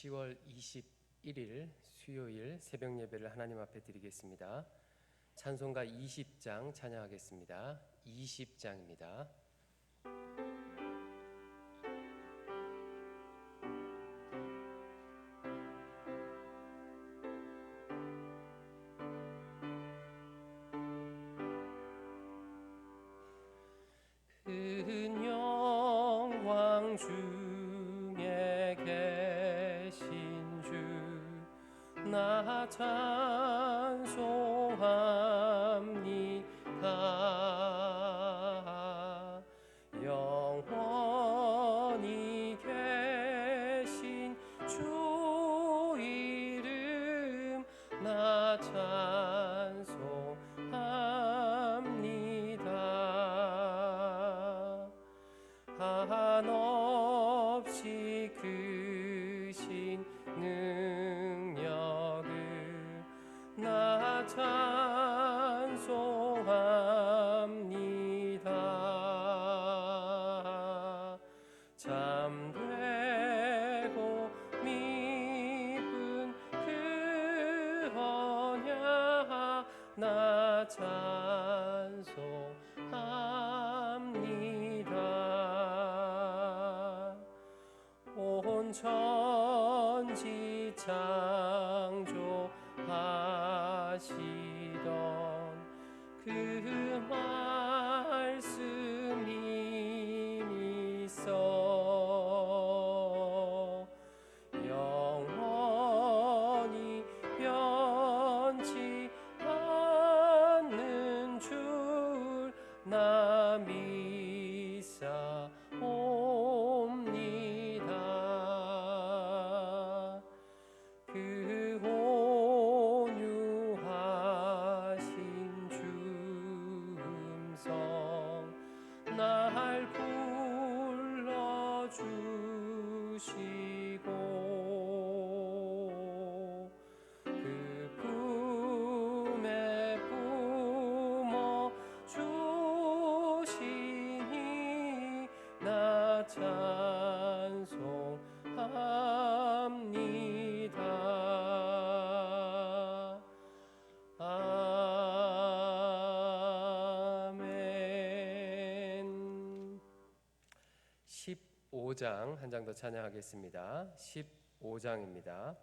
10월 21일 수요일 새벽 예배를 하나님 앞에 드리겠습니다. 찬송가 20장 찬양하겠습니다. 20장입니다. 감사합니다. 온 천지 창조하시던 그말 5장 한 장 더 찬양하겠습니다. 15장입니다.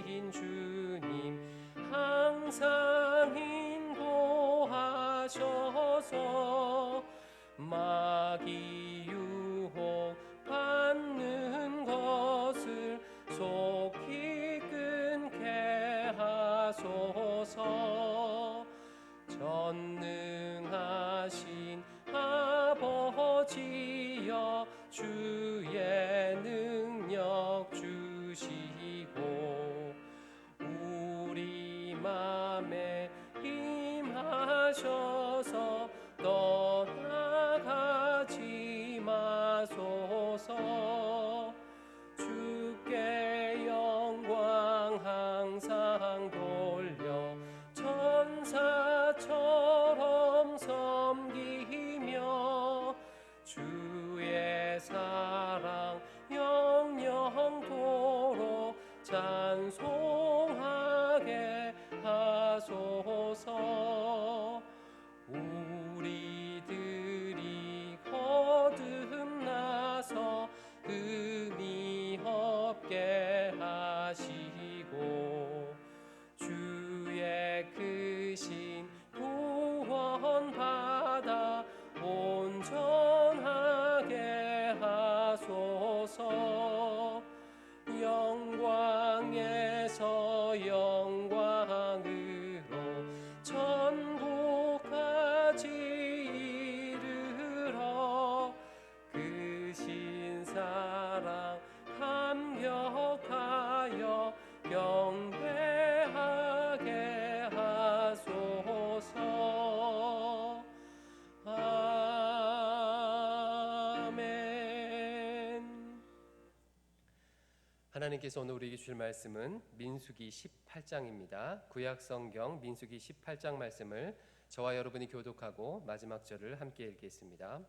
이긴 주님 항상 인도하셔서 마귀 하나님께서 오늘 우리에게 주실 말씀은 민수기 18장입니다. 구약 성경 민수기 18장 말씀을 저와 여러분이 교독하고 마지막 절을 함께 읽겠습니다.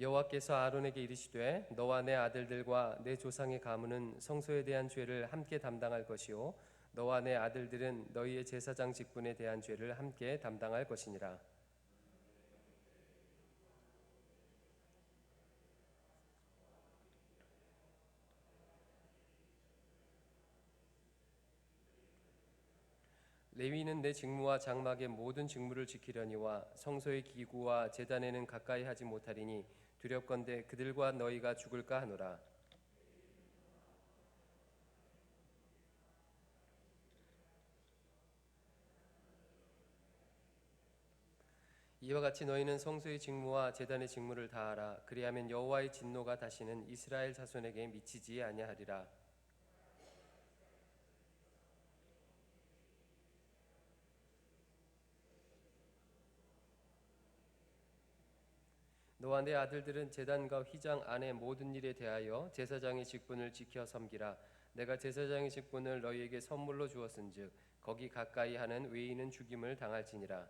여호와께서 아론에게 이르시되 너와 내 아들들과 내 조상의 가문은 성소에 대한 죄를 함께 담당할 것이요 너와 내 아들들은 너희의 제사장 직분에 대한 죄를 함께 담당할 것이니라. 레위는 내 직무와 장막의 모든 직무를 지키려니와 성소의 기구와 제단에는 가까이 하지 못하리니 두렵건대 그들과 너희가 죽을까 하노라. 이와 같이 너희는 성소의 직무와 제단의 직무를 다하라. 그리하면 여호와의 진노가 다시는 이스라엘 자손에게 미치지 아니하리라. 너와 내 아들들은 제단과 휘장 안의 모든 일에 대하여 제사장의 직분을 지켜 섬기라. 내가 제사장의 직분을 너희에게 선물로 주었은즉 거기 가까이 하는 외인은 죽임을 당할지니라.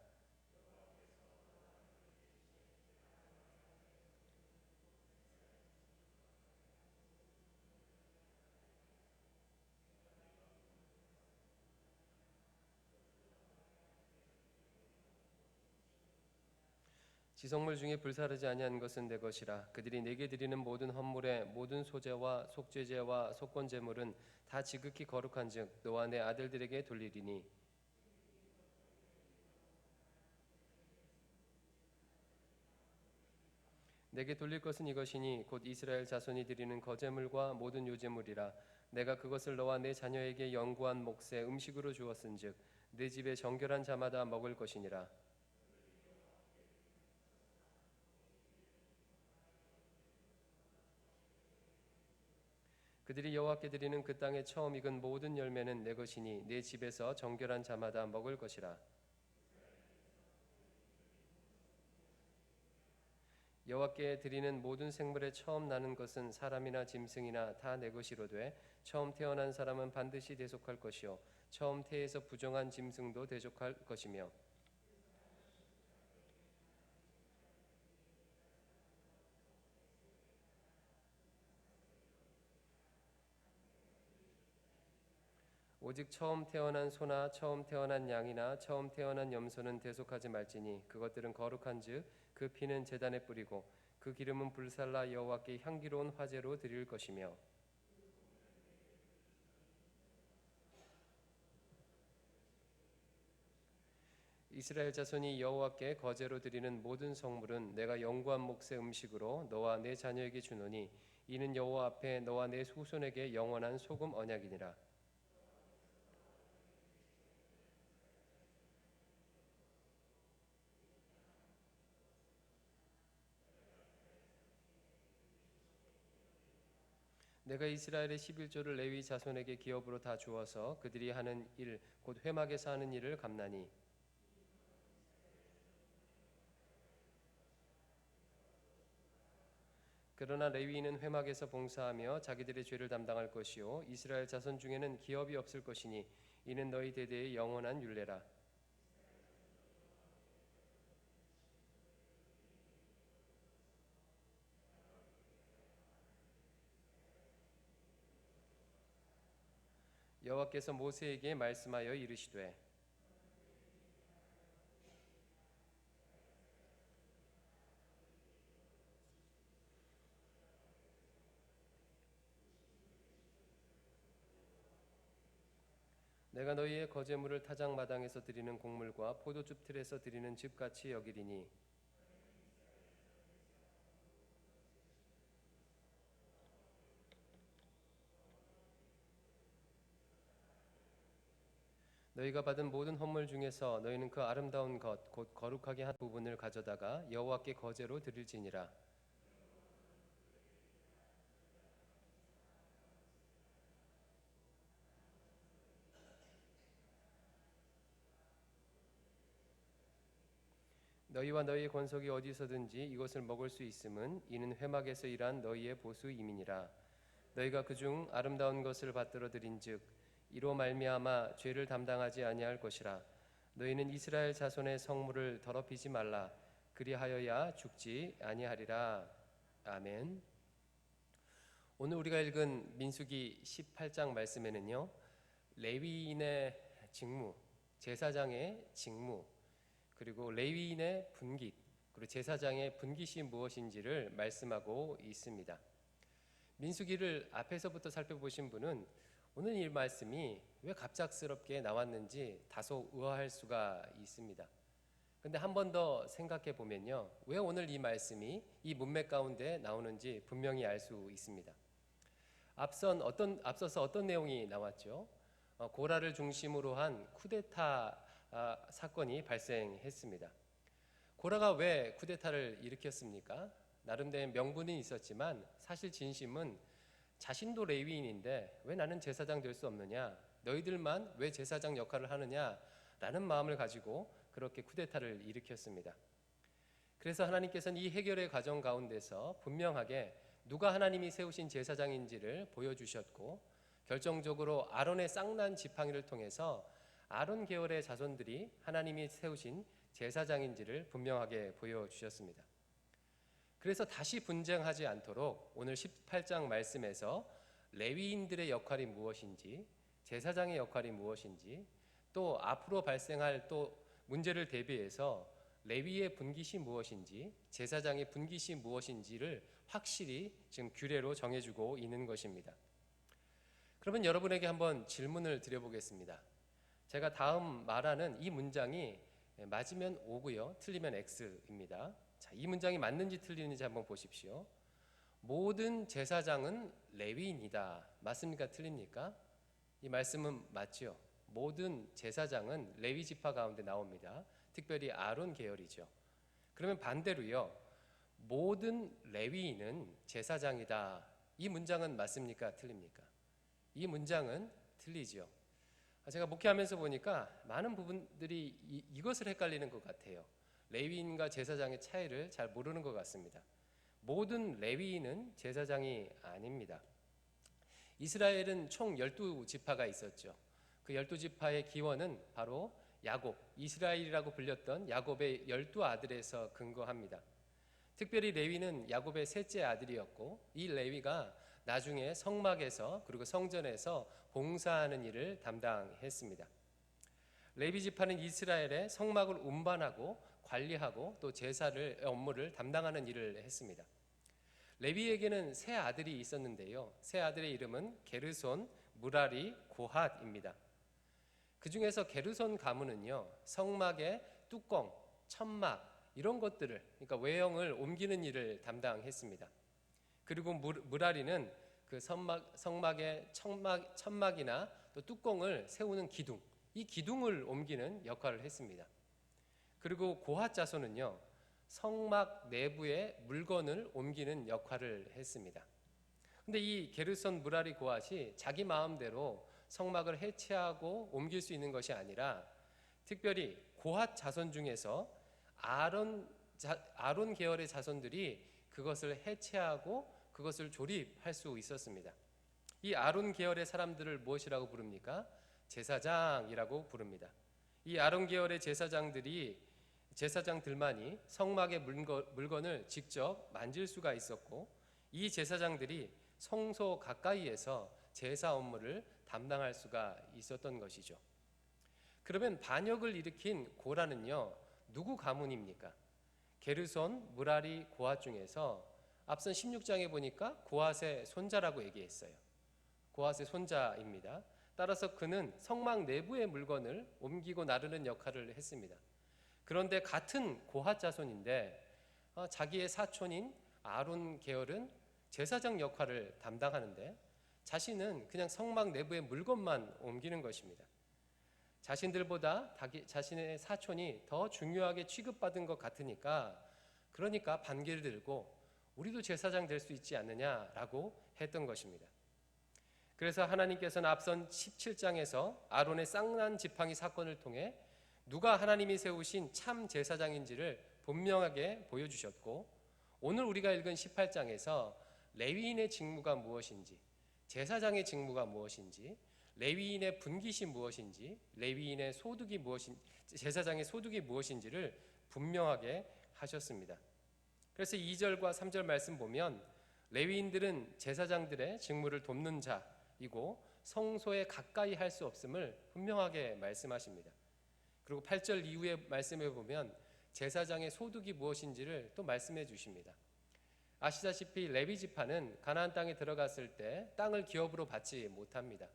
지성물 중에 불사르지 아니한 것은 내 것이라. 그들이 내게 드리는 모든 헌물의 모든 소재와 속죄제와 속건 제물은 다 지극히 거룩한즉 너와 내 아들들에게 돌리리니. 내게 돌릴 것은 이것이니 곧 이스라엘 자손이 드리는 거제물과 모든 요제물이라. 내가 그것을 너와 내 자녀에게 영구한 몫의 음식으로 주었은즉 내 집에 정결한 자마다 먹을 것이니라 그들이 여호와께 드리는 그 땅에 처음 익은 모든 열매는 내 것이니 내 집에서 정결한 자마다 먹을 것이라. 여호와께 드리는 모든 생물의 처음 나는 것은 사람이나 짐승이나 다 내 것이로 되 처음 태어난 사람은 반드시 대속할 것이요 처음 태에서 부정한 짐승도 대속할 것이며 오직 처음 태어난 소나 처음 태어난 양이나 처음 태어난 염소는 대속하지 말지니 그것들은 거룩한즉 그 피는 제단에 뿌리고 그 기름은 불살라 여호와께 향기로운 화제로 드릴 것이며. 이스라엘 자손이 여호와께 거제로 드리는 모든 성물은 내가 영구한 몫의 음식으로 너와 내 자녀에게 주노니 이는 여호와 앞에 너와 내 후손에게 영원한 소금 언약이니라 내가 이스라엘의 11조를 레위 자손에게 기업으로 다 주어서 그들이 하는 일 곧 회막에서 하는 일을 감나니. 그러나 레위인은 회막에서 봉사하며 자기들의 죄를 담당할 것이요 이스라엘 자손 중에는 기업이 없을 것이니 이는 너희 대대의 영원한 율례라 여호와께서 모세에게 말씀하여 이르시되 내가 너희의 거제물을 타작 마당에서 드리는 곡물과 포도즙 틀에서 드리는 즙같이 여기리니 너희가 받은 모든 헌물 중에서 너희는 그 아름다운 것 곧 거룩하게 한 부분을 가져다가 여호와께 거제로 드릴지니라. 너희와 너희의 권속이 어디서든지 이것을 먹을 수 있음은 이는 회막에서 일한 너희의 보수임이니라. 너희가 그중 아름다운 것을 받들어 드린즉 이로 말미암아 죄를 담당하지 아니할 것이라 너희는 이스라엘 자손의 성물을 더럽히지 말라 그리하여야 죽지 아니하리라 아멘. 오늘 우리가 읽은 민수기 18장 말씀에는요. 레위인의 직무, 제사장의 직무, 그리고 레위인의 분깃, 그리고 제사장의 분깃이 무엇인지를 말씀하고 있습니다. 민수기를 앞에서부터 살펴보신 분은 오늘 이 말씀이 왜 갑작스럽게 나왔는지 다소 의아할 수가 있습니다. 근데 한 번 더 생각해 보면요. 왜 오늘 이 말씀이 이 문맥 가운데 나오는지 분명히 알 수 있습니다. 앞선 어떤 앞서서 어떤 내용이 나왔죠? 어, 고라를 중심으로 한 쿠데타 아, 사건이 발생했습니다. 고라가 왜 쿠데타를 일으켰습니까? 나름대로 명분이 있었지만 사실 진심은 자신도 레위인인데 왜 나는 제사장 될 수 없느냐? 너희들만 왜 제사장 역할을 하느냐 라는 마음을 가지고 그렇게 쿠데타를 일으켰습니다. 그래서 하나님께서는 이 해결의 과정 가운데서 분명하게 누가 하나님이 세우신 제사장인지를 보여주셨고 결정적으로 아론의 쌍난 지팡이를 통해서 아론 계열의 자손들이 하나님이 세우신 제사장인지를 분명하게 보여주셨습니다. 그래서 다시 분쟁하지 않도록 오늘 18장 말씀에서 레위인들의 역할이 무엇인지 제사장의 역할이 무엇인지 또 앞으로 발생할 또 문제를 대비해서 레위의 분깃이 무엇인지 제사장의 분깃이 무엇인지를 확실히 지금 규례로 정해주고 있는 것입니다. 그러면 여러분에게 한번 질문을 드려보겠습니다. 제가 다음 말하는 이 문장이 맞으면 O고요, 틀리면 X입니다. 자, 이 문장이 맞는지 틀리는지 한번 보십시오. 모든 제사장은 레위인이다. 맞습니까? 틀립니까? 이 말씀은 맞지요. 모든 제사장은 레위 지파 가운데 나옵니다. 특별히 아론 계열이죠. 그러면 반대로요. 모든 레위인은 제사장이다. 이 문장은 맞습니까? 틀립니까? 이 문장은 틀리죠. 제가 목회하면서 보니까 많은 부분들이 이, 이것을 헷갈리는 것 같아요. 레위인과 제사장의 차이를 잘 모르는 것 같습니다. 모든 레위인은 제사장이 아닙니다. 이스라엘은 총 12지파가 있었죠. 그 열두 지파의 기원은 바로 야곱, 이스라엘이라고 불렸던 야곱의 열두 아들에서 근거합니다. 특별히 레위는 야곱의 셋째 아들이었고 이 레위가 나중에 성막에서 그리고 성전에서 봉사하는 일을 담당했습니다. 레위 지파는 이스라엘의 성막을 운반하고 관리하고 또 제사를 업무를 담당하는 일을 했습니다. 레위에게는 세 아들이 있었는데요. 세 아들의 이름은 게르손, 무라리, 고핫입니다. 그 중에서 게르손 가문은요 성막의 뚜껑, 천막 이런 것들을 그러니까 외형을 옮기는 일을 담당했습니다. 그리고 무라리는 그 성막, 성막의 천막, 천막이나 또 뚜껑을 세우는 기둥, 이 기둥을 옮기는 역할을 했습니다. 그리고 고핫 자손은요 성막 내부의 물건을 옮기는 역할을 했습니다. 근데 이 게르손 무라리 고핫이 자기 마음대로 성막을 해체하고 옮길 수 있는 것이 아니라 특별히 고핫 자손 중에서 아론 자, 아론 계열의 자손들이 그것을 해체하고 그것을 조립할 수 있었습니다. 이 아론 계열의 사람들을 무엇이라고 부릅니까? 제사장이라고 부릅니다. 이 아론 계열의 제사장들이 제사장들만이 성막의 물건 을 직접 만질 수가 있었고 이 제사장들이 성소 가까이에서 제사 업무를 담당할 수가 있었던 것이죠. 그러면 반역을 일으킨 고라는요 누구 가문입니까? 게르손, 무라리, 고앗 중에서 앞선 16장에 보니까 고앗의 손자라고 얘기했어요. 고앗의 손자입니다. 따라서 그는 성막 내부의 물건을 옮기고 나르는 역할을 했습니다. 그런데 같은 고앗 자손인데 어, 자기의 사촌인 아론 계열은 제사장 역할을 담당하는데 자신은 그냥 성막 내부의 물건만 옮기는 것입니다. 자신들보다 자신의 사촌이 더 중요하게 취급받은 것 같으니까 그러니까 반기를 들고 우리도 제사장 될 수 있지 않느냐라고 했던 것입니다. 그래서 하나님께서는 앞선 17장에서 아론의 쌍난 지팡이 사건을 통해 누가 하나님이 세우신 참 제사장인지를 분명하게 보여주셨고 오늘 우리가 읽은 18장에서 레위인의 직무가 무엇인지 제사장의 직무가 무엇인지 레위인의 분깃이 무엇인지 레위인의 소득이 무엇인 제사장의 소득이 무엇인지를 분명하게 하셨습니다. 그래서 2절과 3절 말씀 보면 레위인들은 제사장들의 직무를 돕는 자이고 성소에 가까이 할 수 없음을 분명하게 말씀하십니다. 그리고 8절 이후의 말씀에 보면 제사장의 소득이 무엇인지를 또 말씀해 주십니다. 아시다시피 레위 지파는 가나안 땅에 들어갔을 때 땅을 기업으로 받지 못합니다.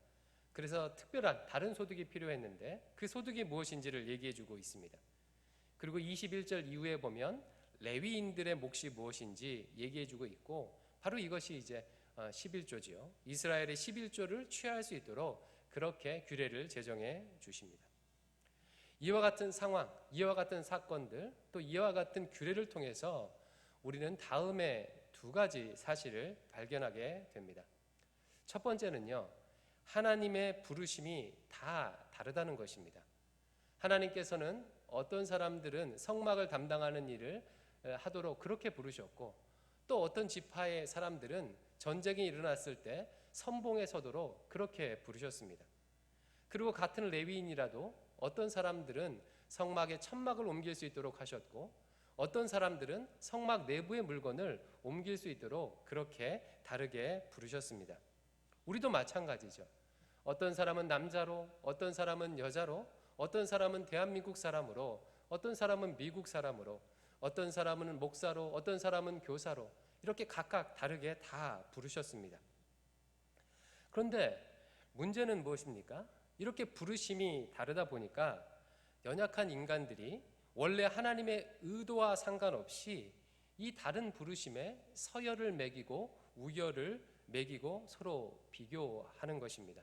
그래서 특별한 다른 소득이 필요했는데 그 소득이 무엇인지를 얘기해 주고 있습니다. 그리고 21절 이후에 보면 레위인들의 몫이 무엇인지 얘기해 주고 있고 바로 이것이 이제 11조지요. 이스라엘의 11조를 취할 수 있도록 그렇게 규례를 제정해 주십니다. 이와 같은 상황, 이와 같은 사건들, 또 이와 같은 규례를 통해서 우리는 다음에 두 가지 사실을 발견하게 됩니다. 첫 번째는요, 하나님의 부르심이 다 다르다는 것입니다. 하나님께서는 어떤 사람들은 성막을 담당하는 일을 하도록 그렇게 부르셨고, 또 어떤 지파의 사람들은 전쟁이 일어났을 때 선봉에 서도록 그렇게 부르셨습니다. 그리고 같은 레위인이라도 어떤 사람들은 성막에 천막을 옮길 수 있도록 하셨고 어떤 사람들은 성막 내부의 물건을 옮길 수 있도록 그렇게 다르게 부르셨습니다. 우리도 마찬가지죠. 어떤 사람은 남자로, 어떤 사람은 여자로, 어떤 사람은 대한민국 사람으로, 어떤 사람은 미국 사람으로, 어떤 사람은 목사로, 어떤 사람은 교사로 이렇게 각각 다르게 다 부르셨습니다. 그런데 문제는 무엇입니까? 이렇게 부르심이 다르다 보니까 연약한 인간들이 원래 하나님의 의도와 상관없이 이 다른 부르심에 서열을 매기고 우열을 매기고 서로 비교하는 것입니다.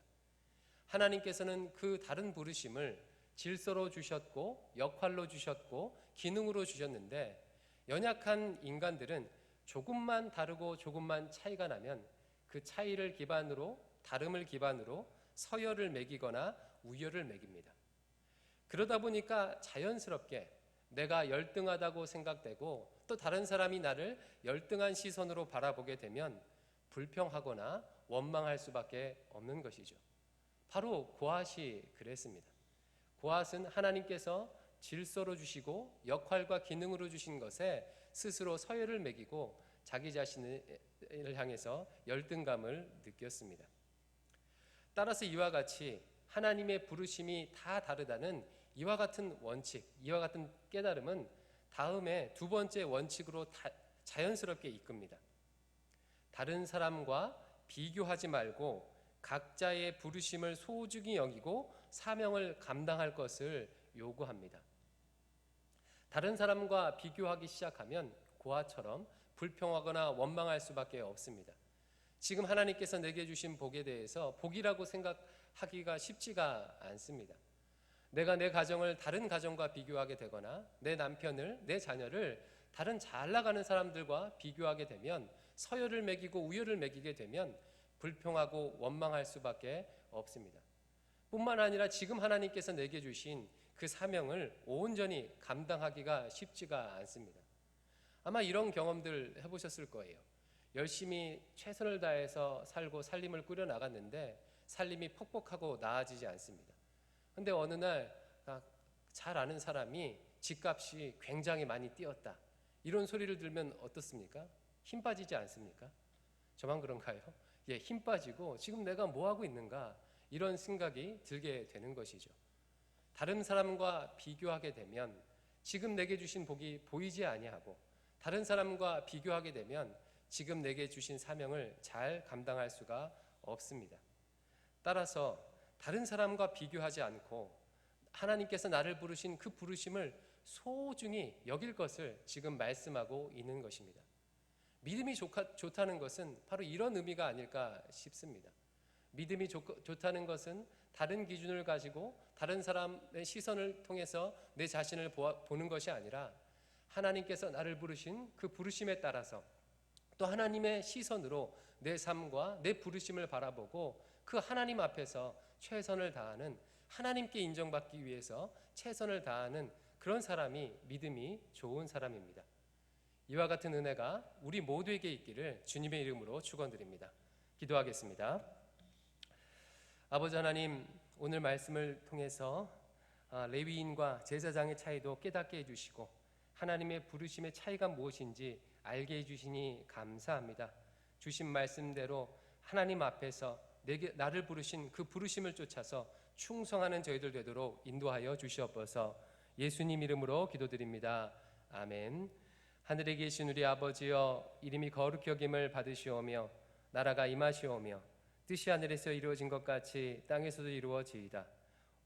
하나님께서는 그 다른 부르심을 질서로 주셨고 역할로 주셨고 기능으로 주셨는데 연약한 인간들은 조금만 다르고 조금만 차이가 나면 그 차이를 기반으로 다름을 기반으로 서열을 매기거나 우열을 매깁니다. 그러다 보니까 자연스럽게 내가 열등하다고 생각되고 또 다른 사람이 나를 열등한 시선으로 바라보게 되면 불평하거나 원망할 수밖에 없는 것이죠. 바로 고앗이 그랬습니다. 고앗은 하나님께서 질서로 주시고 역할과 기능으로 주신 것에 스스로 서열을 매기고 자기 자신을 향해서 열등감을 느꼈습니다. 따라서 이와 같이 하나님의 부르심이 다 다르다는 이와 같은 원칙, 이와 같은 깨달음은 다음에 두 번째 원칙으로 자연스럽게 이끕니다. 다른 사람과 비교하지 말고 각자의 부르심을 소중히 여기고 사명을 감당할 것을 요구합니다. 다른 사람과 비교하기 시작하면 고아처럼 불평하거나 원망할 수밖에 없습니다. 지금 하나님께서 내게 주신 복에 대해서 복이라고 생각하기가 쉽지가 않습니다. 내가 내 가정을 다른 가정과 비교하게 되거나 내 남편을, 내 자녀를 다른 잘 나가는 사람들과 비교하게 되면 서열을 매기고 우열을 매기게 되면 불평하고 원망할 수밖에 없습니다. 뿐만 아니라 지금 하나님께서 내게 주신 그 사명을 온전히 감당하기가 쉽지가 않습니다. 아마 이런 경험들 해보셨을 거예요. 열심히 최선을 다해서 살고 살림을 꾸려 나갔는데 살림이 퍽퍽하고 나아지지 않습니다. 근데 어느 날 잘 아는 사람이 집값이 굉장히 많이 뛰었다. 이런 소리를 들으면 어떻습니까? 힘 빠지지 않습니까? 저만 그런가요? 예, 힘 빠지고 지금 내가 뭐 하고 있는가? 이런 생각이 들게 되는 것이죠. 다른 사람과 비교하게 되면 지금 내게 주신 복이 보이지 아니하고 다른 사람과 비교하게 되면 지금 내게 주신 사명을 잘 감당할 수가 없습니다. 따라서 다른 사람과 비교하지 않고 하나님께서 나를 부르신 그 부르심을 소중히 여길 것을 지금 말씀하고 있는 것입니다. 믿음이 좋다는 것은 바로 이런 의미가 아닐까 싶습니다. 믿음이 좋다는 것은 다른 기준을 가지고 다른 사람의 시선을 통해서 내 자신을 보는 것이 아니라 하나님께서 나를 부르신 그 부르심에 따라서 또 하나님의 시선으로 내 삶과 내 부르심을 바라보고 그 하나님 앞에서 최선을 다하는 하나님께 인정받기 위해서 최선을 다하는 그런 사람이 믿음이 좋은 사람입니다. 이와 같은 은혜가 우리 모두에게 있기를 주님의 이름으로 축원드립니다. 기도하겠습니다. 아버지 하나님, 오늘 말씀을 통해서 아, 레위인과 제사장의 차이도 깨닫게 해주시고 하나님의 부르심의 차이가 무엇인지 알게 해주시니 감사합니다. 주신 말씀대로 하나님 앞에서 내게 나를 부르신 그 부르심을 쫓아서 충성하는 저희들 되도록 인도하여 주시옵소서. 예수님 이름으로 기도드립니다. 아멘. 하늘에 계신 우리 아버지여 이름이 거룩히 여김을 받으시오며 나라가 임하시오며 뜻이 하늘에서 이루어진 것 같이 땅에서도 이루어지이다.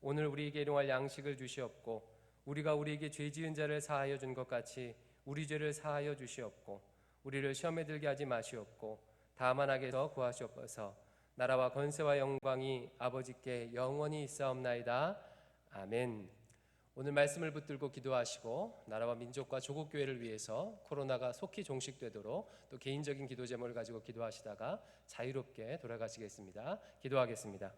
오늘 우리에게 일용할 양식을 주시옵고 우리가 우리에게 죄 지은 자를 사하여 준 것 같이 우리 죄를 사하여 주시옵고 우리를 시험에 들게 하지 마시옵고 다만 악에서 구하시옵소서. 나라와 권세와 영광이 아버지께 영원히 있사옵나이다. 아멘. 오늘 말씀을 붙들고 기도하시고 나라와 민족과 조국 교회를 위해서 코로나가 속히 종식되도록 또 개인적인 기도 제목을 가지고 기도하시다가 자유롭게 돌아가시겠습니다. 기도하겠습니다.